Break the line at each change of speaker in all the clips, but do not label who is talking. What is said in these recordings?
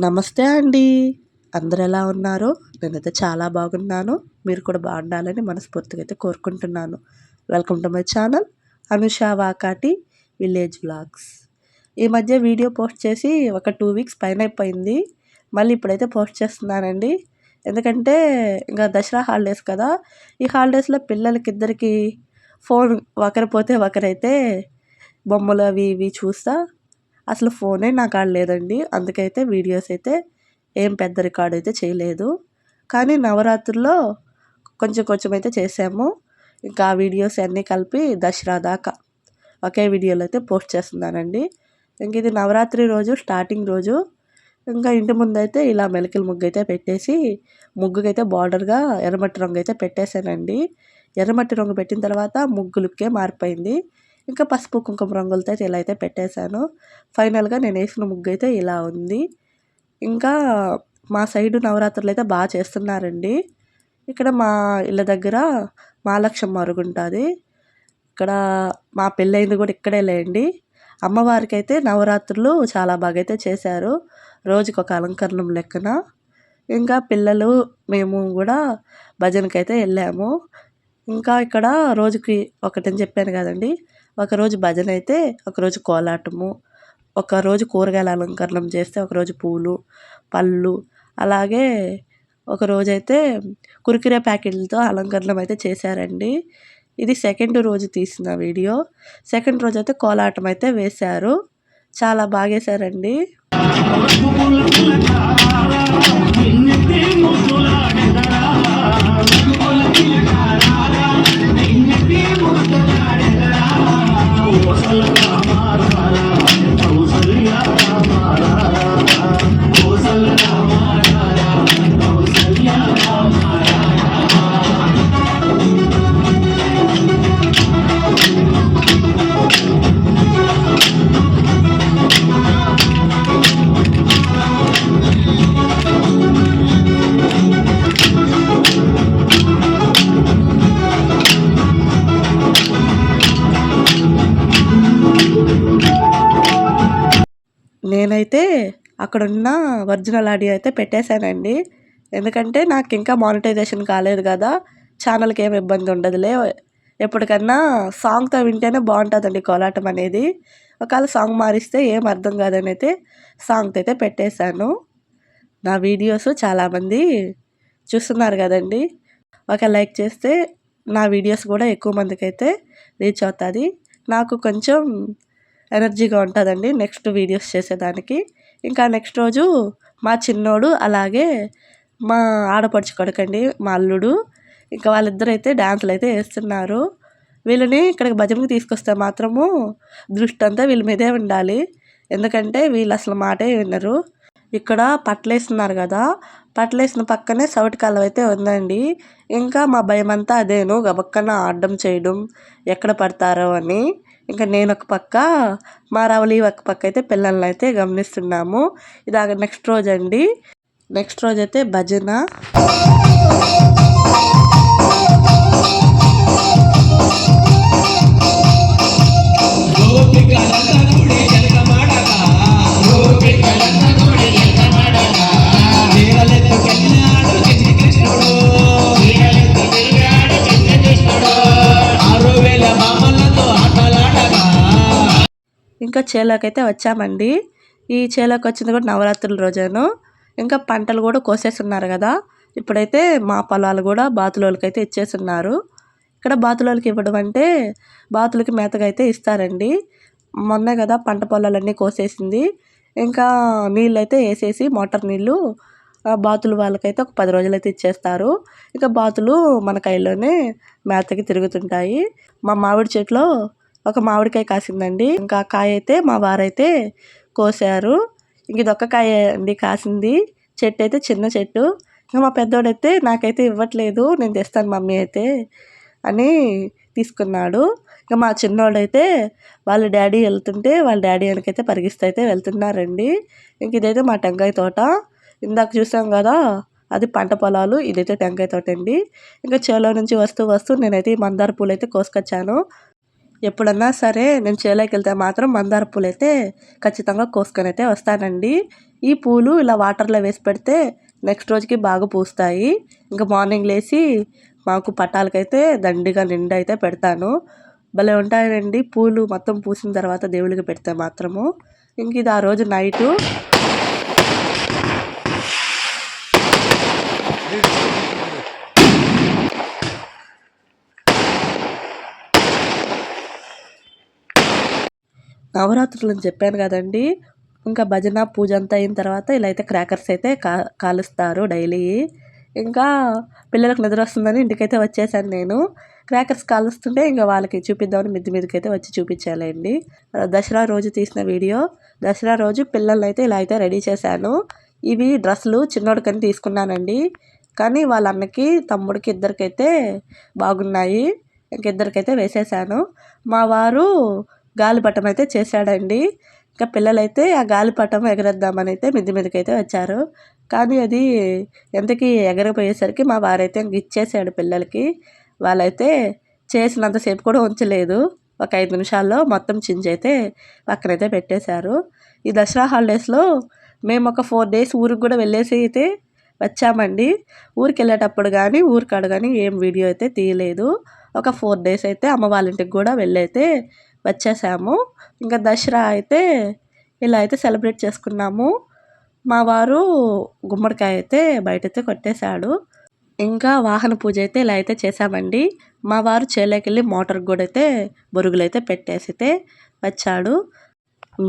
నమస్తే అండి. అందరు ఎలా ఉన్నారో? నేనైతే చాలా బాగున్నాను. మీరు కూడా బాగుండాలని మనస్ఫూర్తిగా అయితే కోరుకుంటున్నాను. Welcome to my channel Anusha Vakati village vlogs ఈ మధ్య వీడియో పోస్ట్ చేసి ఒక టూ వీక్స్ పైన అయిపోయింది. మళ్ళీ ఇప్పుడైతే పోస్ట్ చేస్తున్నానండి. ఎందుకంటే ఇంకా దసరా హాలిడేస్ కదా. ఈ హాలిడేస్లో పిల్లలకి ఇద్దరికి ఫోన్ ఒకరిపోతే ఒకరైతే బొమ్మలు అవి ఇవి చూస్తా అసలు ఫోనే నా కాడ లేదండి. అందుకైతే వీడియోస్ అయితే ఏం పెద్ద రికార్డ్ అయితే చేయలేదు. కానీ నవరాత్రుల్లో కొంచెం కొంచెం అయితే చేసాము. ఇంకా ఆ వీడియోస్ అన్నీ కలిపి దసరా దాకా ఒకే వీడియోలో అయితే పోస్ట్ చేస్తున్నానండి. ఇంక ఇది నవరాత్రి రోజు స్టార్టింగ్ రోజు. ఇంకా ఇంటి ముందు అయితే ఇలా మెలికల ముగ్గు అయితే పెట్టేసి ముగ్గుకైతే బార్డర్గా ఎర్రమట్టి రంగు అయితే పెట్టేశానండి. ఎర్రమట్టి రంగు పెట్టిన తర్వాత ముగ్గులుకే మారిపోయింది ఇంకా పసుపు కుంకుమ రంగులతో అయితే ఇలా అయితే పెట్టేశాను. ఫైనల్గా నేను వేసిన ముగ్గు అయితే ఇలా ఉంది. ఇంకా మా సైడు నవరాత్రులు అయితే బాగా చేస్తున్నారండి. ఇక్కడ మా ఇళ్ళ దగ్గర మహాలక్ష్మి మరుగు ఉంటుంది. ఇక్కడ మా పెళ్ళైంది కూడా ఇక్కడే లేండి. అమ్మవారికి అయితే నవరాత్రులు చాలా బాగా అయితే చేశారు. రోజుకి ఒక అలంకరణం లెక్కన. ఇంకా పిల్లలు మేము కూడా భజనకైతే వెళ్ళాము. ఇంకా ఇక్కడ రోజుకి ఒకటని చెప్పాను కదండి. ఒకరోజు భజన అయితే ఒకరోజు కోలాటము ఒకరోజు కూరగాయల అలంకరణం చేస్తే ఒకరోజు పూలు పళ్ళు అలాగే ఒకరోజైతే అయితే ప్యాకెట్లతో అలంకరణం అయితే చేశారండి. ఇది సెకండ్ రోజు తీసిన వీడియో. సెకండ్ రోజు అయితే కోలాటం అయితే వేశారు. చాలా బాగా అక్కడున్న ఒరిజినల్ ఆడియో అయితే పెట్టేశానండి. ఎందుకంటే నాకు ఇంకా మానిటైజేషన్ కాలేదు కదా ఛానల్కి ఏమి ఇబ్బంది ఉండదులే. ఎప్పటికన్నా సాంగ్తో వింటేనే బాగుంటుందండి కోలాటం అనేది. ఒకవేళ సాంగ్ మారిస్తే ఏం అర్థం కాదని అయితే సాంగ్తో అయితే పెట్టేశాను. నా వీడియోస్ చాలామంది చూస్తున్నారు కదండి. ఒక లైక్ చేస్తే నా వీడియోస్ కూడా ఎక్కువ మందికి అయితే రీచ్ అవుతుంది. నాకు కొంచెం ఎనర్జీగా ఉంటుందండి నెక్స్ట్ వీడియోస్ చేసేదానికి. ఇంకా నెక్స్ట్ రోజు మా చిన్నోడు అలాగే మా ఆడపడుచు కొడుకండి మా అల్లుడు. ఇంకా వాళ్ళిద్దరు అయితే డ్యాన్సులు అయితే వేస్తున్నారు. వీళ్ళని ఇక్కడికి భజనకి తీసుకొస్తే మాత్రము దృష్టి అంతా వీళ్ళ మీదే ఉండాలి. ఎందుకంటే వీళ్ళు అసలు మాటే వినరు. ఇక్కడ పట్లేస్తున్నారు కదా పట్లేసిన పక్కనే సౌటి కాలువ అయితే ఉందండి. ఇంకా మా భయం అంతా అదేను గబక్కన ఆడడం చేయడం ఎక్కడ పడతారో అని. ఇంకా నేను ఒక పక్క మా ఒక పక్క అయితే పిల్లల్ని అయితే గమనిస్తున్నాము. ఇదాక నెక్స్ట్ రోజు అండి నెక్స్ట్ రోజు అయితే భజన. ఇంకా చేలోకైతే వచ్చామండి. ఈ చేలోకి వచ్చింది కూడా నవరాత్రుల రోజాను. ఇంకా పంటలు కూడా కోసేస్తున్నారు కదా. ఇప్పుడైతే మా పొలాలు కూడా బాతులోళ్ళకి అయితే ఇచ్చేస్తున్నారు. ఇక్కడ బాతులోళ్ళకి ఇవ్వడం అంటే బాతులకి మేతగా అయితే ఇస్తారండి. మొన్నే కదా పంట పొలాలన్నీ కోసేసింది. ఇంకా నీళ్ళు అయితే వేసేసి మోటార్ నీళ్ళు బాతులు వాళ్ళకైతే ఒక పది రోజులు అయితే ఇచ్చేస్తారు. ఇంకా బాతులు మన కైలోనే మేతకి తిరుగుతుంటాయి. మా మామిడి చెట్లో ఒక మామిడికాయ కాసిందండి. ఇంకా కాయ అయితే మా వారైతే కోసారు. ఇంక ఇదొక్క కాయ అండి కాసింది. చెట్టు అయితే చిన్న చెట్టు. ఇంకా మా పెద్దోడైతే నాకైతే ఇవ్వట్లేదు నేను తెస్తాను మమ్మీ అయితే అని తీసుకున్నాడు. ఇంకా మా చిన్నోడైతే వాళ్ళ డాడీ వెళ్తుంటే వాళ్ళ డాడీ వెనకైతే పరిగిస్తూ అయితే వెళ్తున్నారండి. ఇంక ఇదైతే మా టెంకాయ తోట. ఇందాక చూసాం కదా అది పంట పొలాలు ఇదైతే టెంకాయ తోట అండి ఇంకా చేలో నుంచి వస్తూ వస్తూ నేనైతే ఈ మందార పూలు అయితే కోసుకొచ్చాను. ఎప్పుడన్నా సరే నేను చేలోకి వెళ్తే మాత్రం మందార పూలు అయితే ఖచ్చితంగా కోసుకొని అయితే వస్తానండి. ఈ పూలు ఇలా వాటర్లో వేసి పెడితే నెక్స్ట్ రోజుకి బాగా పూస్తాయి. ఇంకా మార్నింగ్ లేచి మాకు పట్టాలకైతే దండిగా నిండా అయితే పెడతాను. భలే ఉంటాయండి పూలు మొత్తం పూసిన తర్వాత దేవుడికి పెడితే మాత్రము. ఇంక ఇది ఆ రోజు నైటు నవరాత్రులు అని చెప్పాను కదండి. ఇంకా భజన పూజ అంతా అయిన తర్వాత ఇలా అయితే క్రాకర్స్ అయితే కా కాలుస్తారు డైలీ. ఇంకా పిల్లలకు నిద్ర వస్తుందని ఇంటికైతే వచ్చేసాను నేను. క్రాకర్స్ కాలుస్తుంటే ఇంకా వాళ్ళకి చూపిద్దామని మిద్ది మీదకి అయితే వచ్చి చూపించాలండి. దసరా రోజు తీసిన వీడియో. దసరా రోజు పిల్లల్ని అయితే ఇలా అయితే రెడీ చేశాను. ఇవి డ్రెస్సులు చిన్నోడికని తీసుకున్నానండి. కానీ వాళ్ళ అన్నకి తమ్ముడికి ఇద్దరికైతే బాగున్నాయి. ఇంకిద్దరికైతే వేసేసాను. మా వారు గాలిపటం అయితే చేశాడండి. ఇంకా పిల్లలైతే ఆ గాలిపటం ఎగరేద్దామని అయితే మిద్ది మీదకి అయితే వచ్చారు. కానీ అది ఎంతకి ఎగరపోయేసరికి మా వారైతే ఇంక ఇచ్చేసాడు పిల్లలకి. వాళ్ళైతే చేసినంతసేపు కూడా ఉంచలేదు. ఒక ఐదు నిమిషాల్లో మొత్తం చించి అయితే పక్కనైతే పెట్టేశారు. ఈ దసరా హాలిడేస్లో మేము ఒక ఫోర్ డేస్ ఊరికి కూడా వెళ్ళేసి అయితే వచ్చామండి. ఊరికి వెళ్ళేటప్పుడు కానీ ఊరికాడు కానీ ఏం వీడియో అయితే తీయలేదు. ఒక ఫోర్ డేస్ అయితే అమ్మ వాళ్ళ ఇంటికి కూడా వెళ్ళైతే వచ్చేసాము. ఇంకా దసరా అయితే ఇలా అయితే సెలబ్రేట్ చేసుకున్నాము. మా వారు గుమ్మడికాయ అయితే బయటైతే కొట్టేశాడు. ఇంకా వాహన పూజ అయితే ఇలా అయితే చేసామండి మా వారు చేలోకి వెళ్ళి మోటార్ కూడా అయితే బొరుగులు అయితే పెట్టేసితే వచ్చాడు.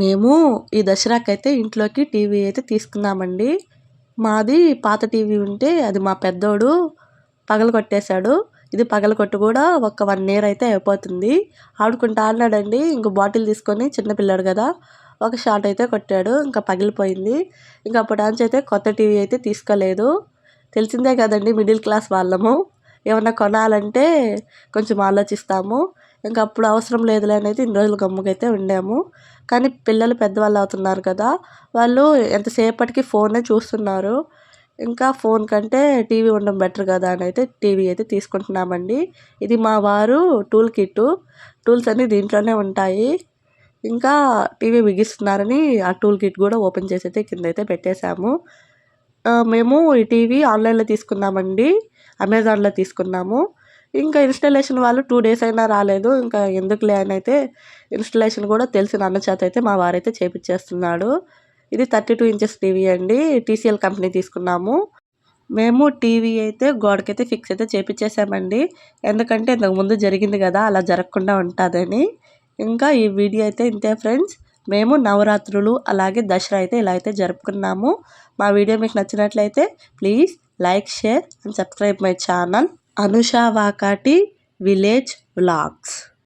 మేము ఈ దసరాకైతే ఇంట్లోకి టీవీ అయితే తీసుకున్నామండి. మాది పాత టీవీ ఉంటే అది మా పెద్దోడు పగలు కొట్టేశాడు ఇది పగలగొట్టు కూడా ఒక వన్ ఇయర్ అయితే అయిపోతుంది. ఆడుకుంటా అన్నాడండి ఇంక బాటిల్ తీసుకొని చిన్నపిల్లాడు కదా ఒక షాట్ అయితే కొట్టాడు. ఇంకా పగిలిపోయింది. ఇంకా అప్పటి నుంచి అయితే కొత్త టీవీ అయితే తీసుకోలేదు. తెలిసిందే కదండి మిడిల్ క్లాస్ వాళ్ళము. ఏమన్నా కొనాలంటే కొంచెం ఆలోచిస్తాము. ఇంకా అప్పుడు అవసరం లేదులే అనేది ఇన్ని రోజులు గమ్ముకైతే ఉండాము. కానీ పిల్లలు పెద్దవాళ్ళు అవుతున్నారు కదా వాళ్ళు ఎంతసేపటికి ఫోనే చూస్తున్నారు. ఇంకా ఫోన్ కంటే టీవీ ఉండడం బెటర్ కదా అని అయితే టీవీ అయితే తీసుకుంటున్నామండి. ఇది మా వారు టూల్ కిట్టు. టూల్స్ అన్నీ దీంట్లోనే ఉంటాయి. ఇంకా టీవీ బిగిస్తున్నారని ఆ టూల్ కిట్ కూడా ఓపెన్ చేసి అయితే కింద అయితే పెట్టేశాము. మేము ఈ టీవీ ఆన్లైన్లో తీసుకున్నామండి. అమెజాన్లో తీసుకున్నాము. ఇంకా ఇన్స్టలేషన్ వాళ్ళు టూ డేస్ అయినా రాలేదు. ఇంకా ఎందుకులే అని అయితే ఇన్స్టలేషన్ కూడా తెలిసిన అన్న చేత అయితే మా వారైతే చేపించేస్తున్నాడు ఇది థర్టీ టూ ఇంచెస్ టీవీ అండి. టీసీఎల్ కంపెనీ తీసుకున్నాము. మేము టీవీ అయితే గోడకైతే ఫిక్స్ అయితే చేపించేసామండి ఎందుకంటే ఇంతకుముందు జరిగింది కదా అలా జరగకుండా ఉంటుందని. ఇంకా ఈ వీడియో అయితే ఇంతే ఫ్రెండ్స్. మేము నవరాత్రులు అలాగే దసరా అయితే ఇలా అయితే జరుపుకున్నాము. మా వీడియో మీకు నచ్చినట్లయితే please like share and subscribe my channel Anusha Vakati village vlogs.